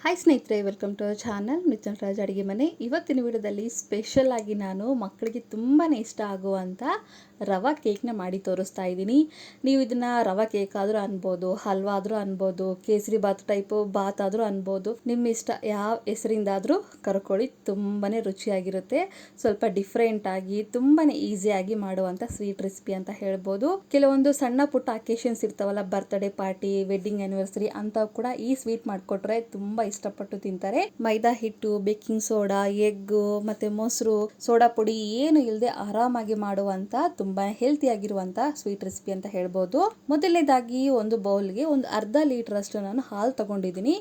Hi ಸ್ನೇಹಿತರೆ welcome to channel Mithun Raj ಅಡುಗೆ ಮನೆ ಇವತ್ತಿನ ವಿಡಿಯೋದಲ್ಲಿ ಸ್ಪೆಷಲ್ ಆಗಿ ನಾನು ಮಕ್ಕಳಿಗೆ ತುಂಬಾ ಇಷ್ಟ ಆಗುವಂಥ ರವಾ ಕೇಕ್ನ ಮಾಡಿ ತೋರಿಸ್ತಾ ಇದ್ದೀನಿ. ನೀವು ಇದನ್ನ ರವಾ ಕೇಕ್ ಆದರೂ ಅನ್ಬೋದು, ಹಲ್ವಾ ಆದರೂ ಅನ್ಬೋದು, ಕೇಸರಿ ಬಾತ್ ಟೈಪು ಬಾತ್ ಆದರೂ ಅನ್ಬೋದು. ನಿಮ್ಮ ಇಷ್ಟ ಯಾವ ಹೆಸರಿಂದಾದರೂ ಕರ್ಕೊಳ್ಳಿ ತುಂಬಾ ರುಚಿಯಾಗಿರುತ್ತೆ. ಸ್ವಲ್ಪ ಡಿಫ್ರೆಂಟ್ ಆಗಿ ತುಂಬಾ ಈಸಿಯಾಗಿ ಮಾಡುವಂಥ ಸ್ವೀಟ್ ರೆಸಿಪಿ ಅಂತ ಹೇಳ್ಬೋದು. ಕೆಲವೊಂದು ಸಣ್ಣ ಪುಟ್ಟ ಅಕೇಶನ್ಸ್ ಇರ್ತಾವಲ್ಲ ಬರ್ತ್ಡೇ ಪಾರ್ಟಿ ವೆಡ್ಡಿಂಗ್ ಆನಿವರ್ಸರಿ ಅಂತ ಕೂಡ ಈ ಸ್ವೀಟ್ ಮಾಡಿಕೊಟ್ರೆ ತುಂಬಾ ಇಷ್ಟಪಟ್ಟು ತಿಂತಾರೆ. ಮೈದಾ ಹಿಟ್ಟು ಬೇಕಿಂಗ್ ಸೋಡಾ ಎಗ್ ಮತ್ತೆ ಮೊಸರು, ಸೋಡಾ ಪುಡಿ ಏನು ಇಲ್ಲದೆ ಆರಾಮಾಗಿ ಮಾಡುವಂತ ತುಂಬಾ ಹೆಲ್ತಿ ಆಗಿರುವಂತ ಸ್ವೀಟ್ ರೆಸಿಪಿ ಅಂತ ಹೇಳ್ಬೋದು. ಮೊದಲನೇದಾಗಿ ಒಂದು ಬೌಲ್ಗೆ ಒಂದು ಅರ್ಧ ಲೀಟರ್ ಅಷ್ಟು ನಾನು ಹಾಲು ತಗೊಂಡಿದ್ದೀನಿ.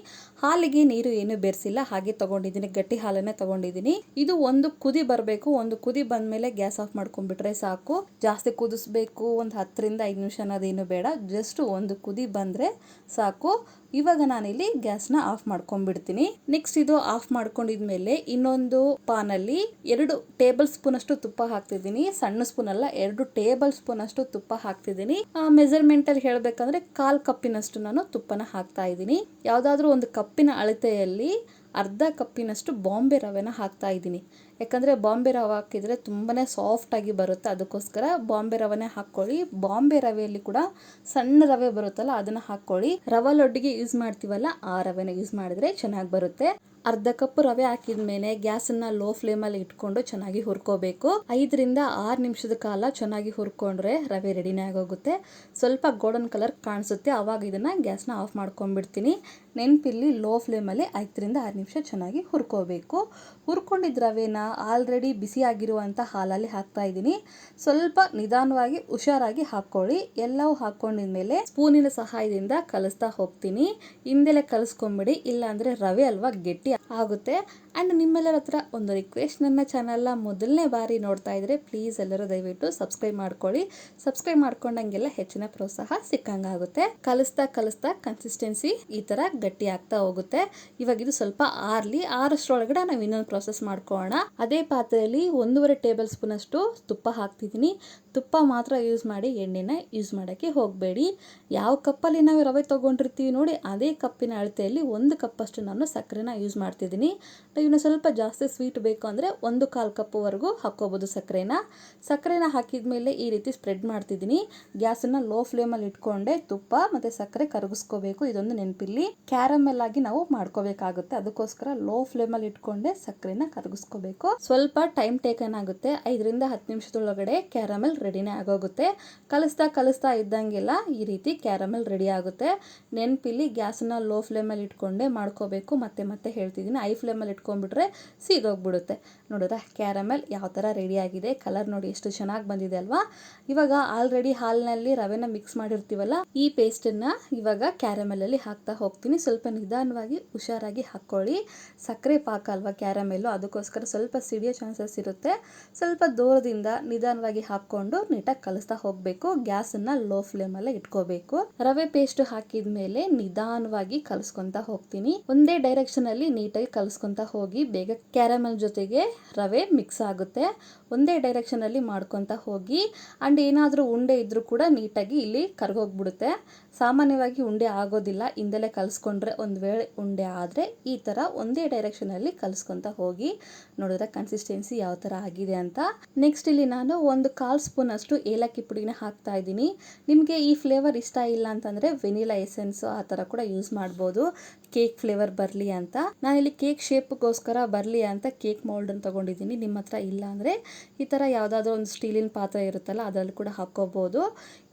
ಹಾಲಿಗೆ ನೀರು ಏನು ಬೆರೆಸಿಲ್ಲ, ಹಾಗೆ ತಗೊಂಡಿದ್ದೀನಿ, ಗಟ್ಟಿ ಹಾಲನ್ನೇ ತಗೊಂಡಿದ್ದೀನಿ. ಇದು ಒಂದು ಕುದಿ ಬರಬೇಕು, ಒಂದು ಕುದಿ ಬಂದ ಮೇಲೆ ಗ್ಯಾಸ್ ಆಫ್ ಮಾಡ್ಕೊಂಡ್ಬಿಟ್ರೆ ಸಾಕು. ಜಾಸ್ತಿ ಕುದಿಸ್ಬೇಕು, ಒಂದು ಹತ್ತರಿಂದ ಐದು ನಿಮಿಷ ಅನ್ನೋದೇನು ಬೇಡ ಜಸ್ಟ್ ಒಂದು ಕುದಿ ಬಂದರೆ ಸಾಕು. ಇವಾಗ ನಾನಿಲ್ಲಿ ಗ್ಯಾಸ್ನ ಆಫ್ ಮಾಡ್ಕೊಂಡ್ಬಿಡ್ತೀನಿ. ನೆಕ್ಸ್ಟ್ ಇದು ಆಫ್ ಮಾಡ್ಕೊಂಡಿದ್ಮೇಲೆ ಇನ್ನೊಂದು ಪಾನಲ್ಲಿ ಎರಡು ಟೇಬಲ್ ಸ್ಪೂನ್ ಅಷ್ಟು ತುಪ್ಪ ಹಾಕ್ತಿದ್ದೀನಿ. ಸಣ್ಣ ಸ್ಪೂನ್ ಅಲ್ಲ ಎರಡು ಟೇಬಲ್ ಸ್ಪೂನ್ ಅಷ್ಟು ತುಪ್ಪ ಹಾಕ್ತಿದ್ದೀನಿ. ಮೆಜರ್ಮೆಂಟ್ ಅಲ್ಲಿ ಹೇಳ್ಬೇಕಂದ್ರೆ ಕಾಲ್ ಕಪ್ಪಿನಷ್ಟು ನಾನು ತುಪ್ಪನ ಹಾಕ್ತಾ ಇದ್ದೀನಿ. ಯಾವ್ದಾದ್ರು ಒಂದು ಕಪ್ಪಿನ ಅಳತೆಯಲ್ಲಿ ಅರ್ಧ ಕಪ್ಪಿನಷ್ಟು ಬಾಂಬೆ ರವೆನ ಹಾಕ್ತಾ ಇದ್ದೀನಿ. ಯಾಕಂದರೆ ಬಾಂಬೆ ರವೆ ಹಾಕಿದರೆ ತುಂಬಾ ಸಾಫ್ಟಾಗಿ ಬರುತ್ತೆ. ಅದಕ್ಕೋಸ್ಕರ ಬಾಂಬೆ ರವೆನೇ ಹಾಕ್ಕೊಳ್ಳಿ. ಬಾಂಬೆ ರವೆಯಲ್ಲಿ ಕೂಡ ಸಣ್ಣ ರವೆ ಬರುತ್ತಲ್ಲ, ಅದನ್ನು ಹಾಕ್ಕೊಳ್ಳಿ. ರವೆ ಲೊಡ್ಡಿಗೆ ಯೂಸ್ ಮಾಡ್ತೀವಲ್ಲ, ಆ ರವೆನ ಯೂಸ್ ಮಾಡಿದ್ರೆ ಚೆನ್ನಾಗಿ ಬರುತ್ತೆ. ಅರ್ಧ ಕಪ್ ರವೆ ಹಾಕಿದ ಮೇಲೆ ಗ್ಯಾಸನ್ನ ಲೋ ಫ್ಲೇಮಲ್ಲಿ ಇಟ್ಕೊಂಡು ಚೆನ್ನಾಗಿ ಹುರ್ಕೋಬೇಕು. ಐದರಿಂದ ಆರು ನಿಮಿಷದ ಕಾಲ ಚೆನ್ನಾಗಿ ಹುರ್ಕೊಂಡ್ರೆ ರವೆ ರೆಡಿನೇ ಆಗೋಗುತ್ತೆ. ಸ್ವಲ್ಪ ಗೋಲ್ಡನ್ ಕಲರ್ ಕಾಣಿಸುತ್ತೆ. ಆವಾಗ ಇದನ್ನ ಗ್ಯಾಸ್ನ ಆಫ್ ಮಾಡ್ಕೊಂಡ್ಬಿಡ್ತೀನಿ. ನೆನಪಿಲ್ಲಿ ಲೋ ಫ್ಲೇಮಲ್ಲಿ ಐದರಿಂದ ಆರು ನಿಮಿಷ ಚೆನ್ನಾಗಿ ಹುರ್ಕೋಬೇಕು. ಹುರ್ಕೊಂಡಿದ್ದ ರವೆನ ಆಲ್ರೆಡಿ ಬಿಸಿಯಾಗಿರುವಂಥ ಹಾಲಲ್ಲಿ ಹಾಕ್ತಾ ಇದ್ದೀನಿ. ಸ್ವಲ್ಪ ನಿಧಾನವಾಗಿ ಹುಷಾರಾಗಿ ಹಾಕ್ಕೊಳ್ಳಿ. ಎಲ್ಲವೂ ಹಾಕ್ಕೊಂಡಿದ್ಮೇಲೆ ಸ್ಪೂನಿನ ಸಹಾಯದಿಂದ ಕಲಿಸ್ತಾ ಹೋಗ್ತೀನಿ. ಹಿಂದೆಲೆ ಕಲಿಸ್ಕೊಂಬಿಡಿ, ಇಲ್ಲಾಂದರೆ ರವೆ ಅಲ್ವಾ ಗಟ್ಟಿ ಆಗುತ್ತೆ. ಆ್ಯಂಡ್ ನಿಮ್ಮೆಲ್ಲರ ಹತ್ರ ಒಂದು ರಿಕ್ವೆಸ್ಟ್ ನನ್ನ ಚಾನಲ್ನ ಮೊದಲನೇ ಬಾರಿ ನೋಡ್ತಾ ಇದ್ದರೆ ಪ್ಲೀಸ್ ಎಲ್ಲರೂ ದಯವಿಟ್ಟು ಸಬ್ಸ್ಕ್ರೈಬ್ ಮಾಡ್ಕೊಳ್ಳಿ. ಸಬ್ಸ್ಕ್ರೈಬ್ ಮಾಡ್ಕೊಂಡಂಗೆಲ್ಲ ಹೆಚ್ಚಿನ ಪ್ರೋತ್ಸಾಹ ಸಿಕ್ಕಂಗಾಗುತ್ತೆ. ಕಲಿಸ್ತಾ ಕಲಿಸ್ತಾ ಕನ್ಸಿಸ್ಟೆನ್ಸಿ ಈ ಥರ ಗಟ್ಟಿ ಆಗ್ತಾ ಹೋಗುತ್ತೆ. ಇವಾಗ ಇದು ಸ್ವಲ್ಪ ಆರ್ಲಿ. ಆರಷ್ಟರೊಳಗಡೆ ನಾವು ಇನ್ನೊಂದು ಪ್ರೋಸೆಸ್ ಮಾಡ್ಕೊಳ್ಳೋಣ. ಅದೇ ಪಾತ್ರೆಯಲ್ಲಿ ಒಂದೂವರೆ ಟೇಬಲ್ ಸ್ಪೂನಷ್ಟು ತುಪ್ಪ ಹಾಕ್ತಿದ್ದೀನಿ. ತುಪ್ಪ ಮಾತ್ರ ಯೂಸ್ ಮಾಡಿ ಎಣ್ಣೆನ ಯೂಸ್ ಮಾಡೋಕ್ಕೆ ಹೋಗಬೇಡಿ. ಯಾವ ಕಪ್ಪಲ್ಲಿ ನಾವು ರವೆ ತೊಗೊಂಡಿರ್ತೀವಿ ನೋಡಿ, ಅದೇ ಕಪ್ಪಿನ ಅಳತೆಯಲ್ಲಿ ಒಂದು ಕಪ್ಪಷ್ಟು ನಾನು ಸಕ್ಕರೆನ ಯೂಸ್ ಮಾಡ್ತಿದ್ದೀನಿ. ಇನ್ನು ಸ್ವಲ್ಪ ಜಾಸ್ತಿ ಸ್ವೀಟ್ ಬೇಕು ಅಂದರೆ ಒಂದು ಕಾಲು ಕಪ್ಪುವರೆಗೂ ಹಾಕ್ಕೋಬೋದು ಸಕ್ಕರೆನ. ಸಕ್ಕರೆನ ಹಾಕಿದ ಮೇಲೆ ಈ ರೀತಿ ಸ್ಪ್ರೆಡ್ ಮಾಡ್ತಿದ್ದೀನಿ. ಗ್ಯಾಸನ್ನು ಲೋ ಫ್ಲೇಮಲ್ಲಿ ಇಟ್ಕೊಂಡೆ ತುಪ್ಪ ಮತ್ತು ಸಕ್ಕರೆ ಕರಗಿಸ್ಕೋಬೇಕು ಇದೊಂದು ನೆನಪಿಲ್ಲಿ. ಕ್ಯಾರಮೆಲ್ ಆಗಿ ನಾವು ಮಾಡ್ಕೋಬೇಕಾಗುತ್ತೆ. ಅದಕ್ಕೋಸ್ಕರ ಲೋ ಫ್ಲೇಮಲ್ಲಿ ಇಟ್ಕೊಂಡೆ ಸಕ್ಕರೆನ ಕರಗಿಸ್ಕೋಬೇಕು. ಸ್ವಲ್ಪ ಟೈಮ್ ಟೇಕನ್ ಆಗುತ್ತೆ. ಐದರಿಂದ ಹತ್ತು ನಿಮಿಷದೊಳಗಡೆ ಕ್ಯಾರಮೆಲ್ ರೆಡಿನೇ ಆಗೋಗುತ್ತೆ. ಕಲಿಸ್ತಾ ಕಲಿಸ್ತಾ ಇದ್ದಂಗೆಲ್ಲ ಈ ರೀತಿ ಕ್ಯಾರಮೆಲ್ ರೆಡಿ ಆಗುತ್ತೆ. ನೆನಪಿಲ್ಲಿ ಗ್ಯಾಸನ್ನ ಲೋ ಫ್ಲೇಮಲ್ಲಿ ಇಟ್ಕೊಂಡೆ ಮಾಡ್ಕೋಬೇಕು. ಮತ್ತೆ ಮತ್ತೆ ಹೇಳ್ತಿದ್ದೀನಿ ಐ ಫ್ಲೇಮಲ್ಲಿ ಇಟ್ಕೊಂಡ್ಬಿಟ್ರೆ ಸೀದೋಗ್ಬಿಡುತ್ತೆ. ನೋಡಿದ್ರೆ ಕ್ಯಾರಮೆಲ್ ಯಾವ ಥರ ರೆಡಿ ಆಗಿದೆ ಕಲರ್ ನೋಡಿ ಎಷ್ಟು ಚೆನ್ನಾಗಿ ಬಂದಿದೆ ಅಲ್ವಾ? ಇವಾಗ ಆಲ್ರೆಡಿ ಹಾಲಿನಲ್ಲಿ ರವೆನ ಮಿಕ್ಸ್ ಮಾಡಿರ್ತೀವಲ್ಲ, ಈ ಪೇಸ್ಟನ್ನು ಇವಾಗ ಕ್ಯಾರಮೆಲಲ್ಲಿ ಹಾಕ್ತಾ ಹೋಗ್ತೀನಿ. ಸ್ವಲ್ಪ ನಿಧಾನವಾಗಿ ಹುಷಾರಾಗಿ ಹಾಕ್ಕೊಳ್ಳಿ. ಸಕ್ಕರೆ ಪಾಕ ಅಲ್ವಾ ಕ್ಯಾರಮೆಲ್ಲು ಅದಕ್ಕೋಸ್ಕರ ಸ್ವಲ್ಪ ಸಿಡಿಯೋ ಚಾನ್ಸಸ್ ಇರುತ್ತೆ. ಸ್ವಲ್ಪ ದೂರದಿಂದ ನಿಧಾನವಾಗಿ ಹಾಕ್ಕೊಂಡು ನೀಟಾಗಿ ಕಲಿಸ್ತಾ ಹೋಗಬೇಕು. ಗ್ಯಾಸನ್ನು ಲೋ ಫ್ಲೇಮಲ್ಲೇ ಇಟ್ಕೋಬೇಕು. ರವೆ ಪೇಸ್ಟ್ ಹಾಕಿದ ಮೇಲೆ ನಿಧಾನವಾಗಿ ಕಲಿಸ್ಕೊತಾ ಹೋಗ್ತೀನಿ. ಒಂದೇ ಡೈರೆಕ್ಷನ್ ಅಲ್ಲಿ ನೀಟಾಗಿ ಕಲಿಸ್ಕೊತಾ ಹೋಗಿ ಬೇಗ ಕ್ಯಾರಮಲ್ ಜೊತೆಗೆ ರವೆ ಮಿಕ್ಸ್ ಆಗುತ್ತೆ. ಒಂದೇ ಡೈರೆಕ್ಷನಲ್ಲಿ ಮಾಡ್ಕೊತಾ ಹೋಗಿ ಆ್ಯಂಡ್ ಏನಾದರೂ ಉಂಡೆ ಇದ್ದರೂ ಕೂಡ ನೀಟಾಗಿ ಇಲ್ಲಿ ಕರ್ಗೋಗ್ಬಿಡುತ್ತೆ. ಸಾಮಾನ್ಯವಾಗಿ ಉಂಡೆ ಆಗೋದಿಲ್ಲ ಹಿಂದಲೇ ಕಲಿಸ್ಕೊಂಡ್ರೆ ಒಂದು ವೇಳೆ ಉಂಡೆ ಆದರೆ ಈ ಥರ ಒಂದೇ ಡೈರೆಕ್ಷನಲ್ಲಿ ಕಲಿಸ್ಕೊತಾ ಹೋಗಿ ನೋಡಿದ್ರೆ ಕನ್ಸಿಸ್ಟೆನ್ಸಿ ಯಾವ ಥರ ಆಗಿದೆ ಅಂತ. ನೆಕ್ಸ್ಟ್ ಇಲ್ಲಿ ನಾನು ಒಂದು ಕಾಲು ಸ್ಪೂನ್ ಅಷ್ಟು ಏಲಕ್ಕಿ ಪುಡಿನ ಹಾಕ್ತಾ ಇದ್ದೀನಿ. ನಿಮಗೆ ಈ ಫ್ಲೇವರ್ ಇಷ್ಟ ಇಲ್ಲ ಅಂತಂದರೆ ವೆನಿಲಾ ಎಸೆನ್ಸು ಆ ಥರ ಕೂಡ ಯೂಸ್ ಮಾಡ್ಬೋದು. ಕೇಕ್ ಫ್ಲೇವರ್ ಬರಲಿ ಅಂತ. ನಾನಿಲ್ಲಿ ಕೇಕ್ ಶೇಪ್ಗೋಸ್ಕರ ಬರಲಿ ಅಂತ ಕೇಕ್ ಮೋಲ್ಡನ್ನು ತೊಗೊಂಡಿದ್ದೀನಿ. ನಿಮ್ಮ ಹತ್ರ ಇಲ್ಲ ಅಂದರೆ ಈ ಥರ ಯಾವುದಾದ್ರೂ ಒಂದು ಸ್ಟೀಲಿನ ಪಾತ್ರೆ ಇರುತ್ತಲ್ಲ, ಅದರಲ್ಲಿ ಕೂಡ ಹಾಕ್ಕೋಬೋದು.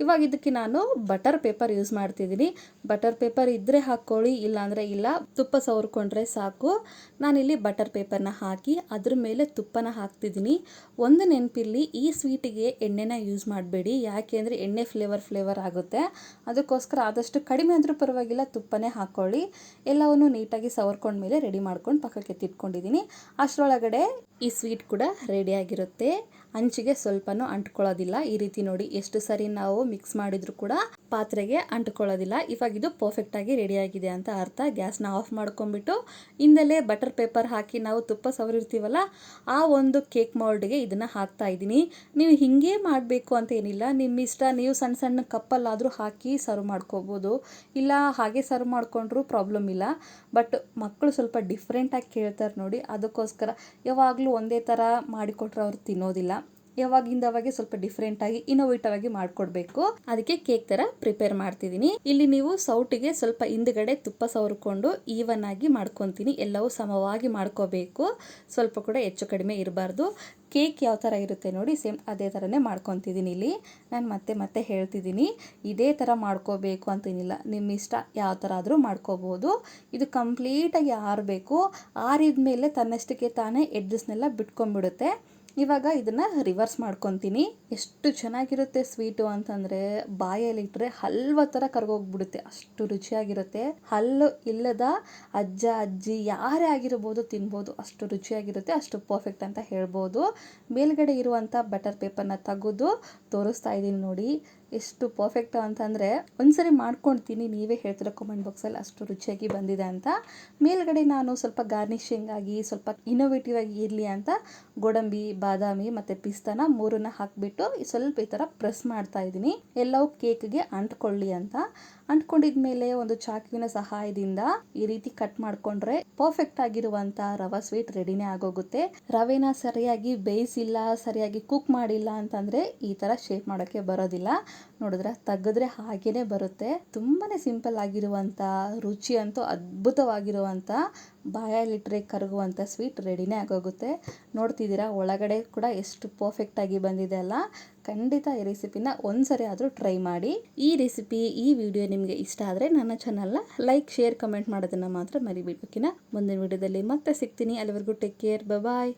ಇವಾಗ ಇದಕ್ಕೆ ನಾನು ಬಟರ್ ಪೇಪರ್ ಯೂಸ್ ಮಾಡ್ತಿದ್ದೀನಿ. ಬಟರ್ ಪೇಪರ್ ಇದ್ದರೆ ಹಾಕ್ಕೊಳ್ಳಿ, ಇಲ್ಲಾಂದರೆ ಇಲ್ಲ. ತುಪ್ಪ ಸವರ್ಕೊಂಡ್ರೆ ಸಾಕು. ನಾನಿಲ್ಲಿ ಬಟರ್ ಪೇಪರ್ನ ಹಾಕಿ ಅದ್ರ ಮೇಲೆ ತುಪ್ಪನ ಹಾಕ್ತಿದ್ದೀನಿ. ಒಂದು ನೆನಪಿಲ್ಲಿ ಈ ಸ್ವೀಟಿಗೆ ಎಣ್ಣೆನ ಯೂಸ್ ಮಾಡಬೇಡಿ. ಯಾಕೆ ಅಂದರೆ ಎಣ್ಣೆ ಫ್ಲೇವರ್ ಫ್ಲೇವರ್ ಆಗುತ್ತೆ. ಅದಕ್ಕೋಸ್ಕರ ಆದಷ್ಟು ಕಡಿಮೆ ಅಂದರೂ ಪರವಾಗಿಲ್ಲ, ತುಪ್ಪನೇ ಹಾಕ್ಕೊಳ್ಳಿ. ಎಲ್ಲವನ್ನು ನೀಟಾಗಿ ಸವರ್ಕೊಂಡ್ಮೇಲೆ ರೆಡಿ ಮಾಡ್ಕೊಂಡು ಪಕ್ಕಕ್ಕೆ ಎತ್ತಿಟ್ಕೊಂಡಿದ್ದೀನಿ ಅಷ್ಟರೊಳಗಡೆ ಈ ಸ್ವೀಟ್ ಕೂಡ ರೆಡಿಯಾಗಿರುತ್ತೆ ಅಂಚಿಗೆ ಸ್ವಲ್ಪನೂ ಅಂಟ್ಕೊಳ್ಳೋದಿಲ್ಲ. ಈ ರೀತಿ ನೋಡಿ ಎಷ್ಟು ಸರಿ ನಾವು ಮಿಕ್ಸ್ ಮಾಡಿದ್ರು ಕೂಡ ಪಾತ್ರೆಗೆ ಅಂಟ್ಕೊಳ್ಳೋದಿಲ್ಲ. ಇವಾಗ ಇದು ಪರ್ಫೆಕ್ಟಾಗಿ ರೆಡಿಯಾಗಿದೆ ಅಂತ ಅರ್ಥ. ಗ್ಯಾಸ್ನ ಆಫ್ ಮಾಡ್ಕೊಂಡ್ಬಿಟ್ಟು ಹಿಂದಲೇ ಬಟರ್ ಪೇಪರ್ ಹಾಕಿ ನಾವು ತುಪ್ಪ ಸವರಿರ್ತೀವಲ್ಲ, ಆ ಒಂದು ಕೇಕ್ ಮೌಲ್ಡ್ಗೆ ಇದನ್ನು ಹಾಕ್ತಾ ಇದ್ದೀನಿ. ನೀವು ಹಿಂಗೆ ಮಾಡಬೇಕು ಅಂತ ಏನಿಲ್ಲ. ನಿಮ್ಮ ಇಷ್ಟ, ನೀವು ಸಣ್ಣ ಸಣ್ಣ ಕಪ್ಪಲ್ಲಾದರೂ ಹಾಕಿ ಸರ್ವ್ ಮಾಡ್ಕೋಬೋದು. ಇಲ್ಲ ಹಾಗೆ ಸರ್ವ್ ಮಾಡ್ಕೊಂಡ್ರೂ ಪ್ರಾಬ್ಲಮ್ ಇಲ್ಲ. ಬಟ್ ಮಕ್ಕಳು ಸ್ವಲ್ಪ ಡಿಫ್ರೆಂಟಾಗಿ ಕೇಳ್ತಾರೆ ನೋಡಿ. ಅದಕ್ಕೋಸ್ಕರ ಯಾವಾಗಲೂ ಒಂದೇ ಥರ ಮಾಡಿಕೊಟ್ರೆ ಅವ್ರು ತಿನ್ನೋದಿಲ್ಲ. ಯಾವಾಗಿಂದ ಅವಾಗೆ ಸ್ವಲ್ಪ ಡಿಫ್ರೆಂಟ್ ಆಗಿ ಇನ್ನೋವೇಟಿವ್ ಆಗಿ ಮಾಡ್ಕೊಡ್ಬೇಕು. ಅದಕ್ಕೆ ಕೇಕ್ ತರ ಪ್ರಿಪೇರ್ ಮಾಡ್ತಿದ್ದೀನಿ. ಇಲ್ಲಿ ನೀವು ಸೌಟಿಗೆ ಸ್ವಲ್ಪ ಹಿಂದ್ಗಡೆ ತುಪ್ಪ ಸವರ್ಕೊಂಡು ಈವನ್ ಆಗಿ ಮಾಡ್ಕೊತೀನಿ. ಎಲ್ಲವೂ ಸಮವಾಗಿ ಮಾಡ್ಕೋಬೇಕು. ಸ್ವಲ್ಪ ಕೂಡ ಹೆಚ್ಚು ಕಡಿಮೆ ಇರಬಾರ್ದು. ಕೇಕ್ ಯಾವ ಥರ ಇರುತ್ತೆ ನೋಡಿ ಸೇಮ್ ಅದೇ ಥರನೇ ಮಾಡ್ಕೊತಿದ್ದೀನಿ ಇಲ್ಲಿ. ನಾನು ಮತ್ತೆ ಮತ್ತೆ ಹೇಳ್ತಿದ್ದೀನಿ. ಇದೇ ಥರ ಮಾಡ್ಕೋಬೇಕು ಅಂತೇನಿಲ್ಲ ನಿಮ್ಮ ಇಷ್ಟ ಯಾವ ಥರ ಆದರೂ ಮಾಡ್ಕೋಬೋದು. ಇದು ಕಂಪ್ಲೀಟಾಗಿ ಆರಬೇಕು. ಆರಿದ ಮೇಲೆ ತನ್ನಷ್ಟಕ್ಕೆ ತಾನೇ ಎಡ್ಜಸ್ನೆಲ್ಲ ಬಿಟ್ಕೊಂಡ್ಬಿಡುತ್ತೆ. ಇವಾಗ ಇದನ್ನು ರಿವರ್ಸ್ ಮಾಡ್ಕೊತೀನಿ. ಎಷ್ಟು ಚೆನ್ನಾಗಿರುತ್ತೆ ಸ್ವೀಟು ಅಂತಂದರೆ ಬಾಯಲ್ಲಿಟ್ಟರೆ ಹಲ್ವ ಥರ ಕರ್ಗೋಗ್ಬಿಡುತ್ತೆ. ಅಷ್ಟು ರುಚಿಯಾಗಿರುತ್ತೆ. ಹಲ್ಲು ಇಲ್ಲದ ಅಜ್ಜ, ಅಜ್ಜಿ ಯಾರೇ ಆಗಿರ್ಬೋದು ತಿನ್ಬೋದು. ಅಷ್ಟು ರುಚಿಯಾಗಿರುತ್ತೆ, ಅಷ್ಟು ಪರ್ಫೆಕ್ಟ್ ಅಂತ ಹೇಳ್ಬೋದು. ಮೇಲ್ಗಡೆ ಇರುವಂಥ ಬಟರ್ ಪೇಪರ್ನ ತೆಗೆದು ತೋರಿಸ್ತಾ ಇದ್ದೀನಿ ನೋಡಿ. ಎಷ್ಟು ಪರ್ಫೆಕ್ಟ್ ಅಂತಂದರೆ, ಒಂದ್ಸರಿ ಮಾಡ್ಕೊಳ್ತೀನಿ ನೀವೇ ಹೇಳ್ತೀರ ಕಮೆಂಟ್ ಬಾಕ್ಸಲ್ಲಿ ಅಷ್ಟು ರುಚಿಯಾಗಿ ಬಂದಿದೆ ಅಂತ. ಮೇಲ್ಗಡೆ ನಾನು ಸ್ವಲ್ಪ ಗಾರ್ನಿಷಿಂಗ್ ಆಗಿ ಸ್ವಲ್ಪ ಇನೋವೇಟಿವ್ ಆಗಿ ಇರಲಿ ಅಂತ ಗೋಡಂಬಿ, ಬಾದಾಮಿ ಮತ್ತು ಪಿಸ್ತಾನ ಮೂರನ್ನ ಹಾಕಿಬಿಟ್ಟು ಸ್ವಲ್ಪ ಈ ಥರ ಪ್ರೆಸ್ ಮಾಡ್ತಾ ಇದ್ದೀನಿ. ಎಲ್ಲವೂ ಕೇಕ್ಗೆ ಅಂಟ್ಕೊಳ್ಳಿ ಅಂತ. ಅಂಟ್ಕೊಂಡಿದ್ಮೇಲೆ ಒಂದು ಚಾಕುವಿನ ಸಹಾಯದಿಂದ ಈ ರೀತಿ ಕಟ್ ಮಾಡ್ಕೊಂಡ್ರೆ ಪರ್ಫೆಕ್ಟ್ ಆಗಿರುವಂತ ರವಾ ಸ್ವೀಟ್ ರೆಡಿನೇ ಆಗೋಗುತ್ತೆ. ರವೆನ ಸರಿಯಾಗಿ ಬೇಯಿಸಿಲ್ಲ, ಸರಿಯಾಗಿ ಕುಕ್ ಮಾಡಿಲ್ಲ ಅಂತಂದ್ರೆ ಈ ತರ ಶೇಪ್ ಮಾಡೋಕೆ ಬರೋದಿಲ್ಲ. ನೋಡಿದ್ರೆ ತೆಗೆದ್ರೆ ಹಾಗೇನೆ ಬರುತ್ತೆ. ತುಂಬಾನೇ ಸಿಂಪಲ್ ಆಗಿರುವಂತ, ರುಚಿ ಅಂತೂ ಅದ್ಭುತವಾಗಿರುವಂತ ಬಾಯಲ್ಲಿಟ್ಟರೆ ಕರಗುವಂಥ ಸ್ವೀಟ್ ರೆಡಿನೇ ಆಗೋಗುತ್ತೆ. ನೋಡ್ತಿದ್ದೀರಾ, ಒಳಗಡೆ ಕೂಡ ಎಷ್ಟು ಪರ್ಫೆಕ್ಟಾಗಿ ಬಂದಿದೆ ಅಲ್ಲ? ಖಂಡಿತ ಈ ರೆಸಿಪಿನ ಒಂದ್ಸರಿ ಆದರೂ ಟ್ರೈ ಮಾಡಿ. ಈ ರೆಸಿಪಿ, ಈ ವಿಡಿಯೋ ನಿಮಗೆ ಇಷ್ಟ ಆದರೆ ನನ್ನ ಚಾನಲ್ನ ಲೈಕ್ ಶೇರ್ ಕಮೆಂಟ್ ಮಾಡೋದನ್ನು ಮಾತ್ರ ಮರಿಬೇಕಿನ ಮುಂದಿನ ವಿಡಿಯೋದಲ್ಲಿ ಮತ್ತೆ ಸಿಗ್ತೀನಿ. ಅಲ್ಲಿವರೆಗೂ ಟೇಕ್ ಕೇರ್ ಬಾಯ್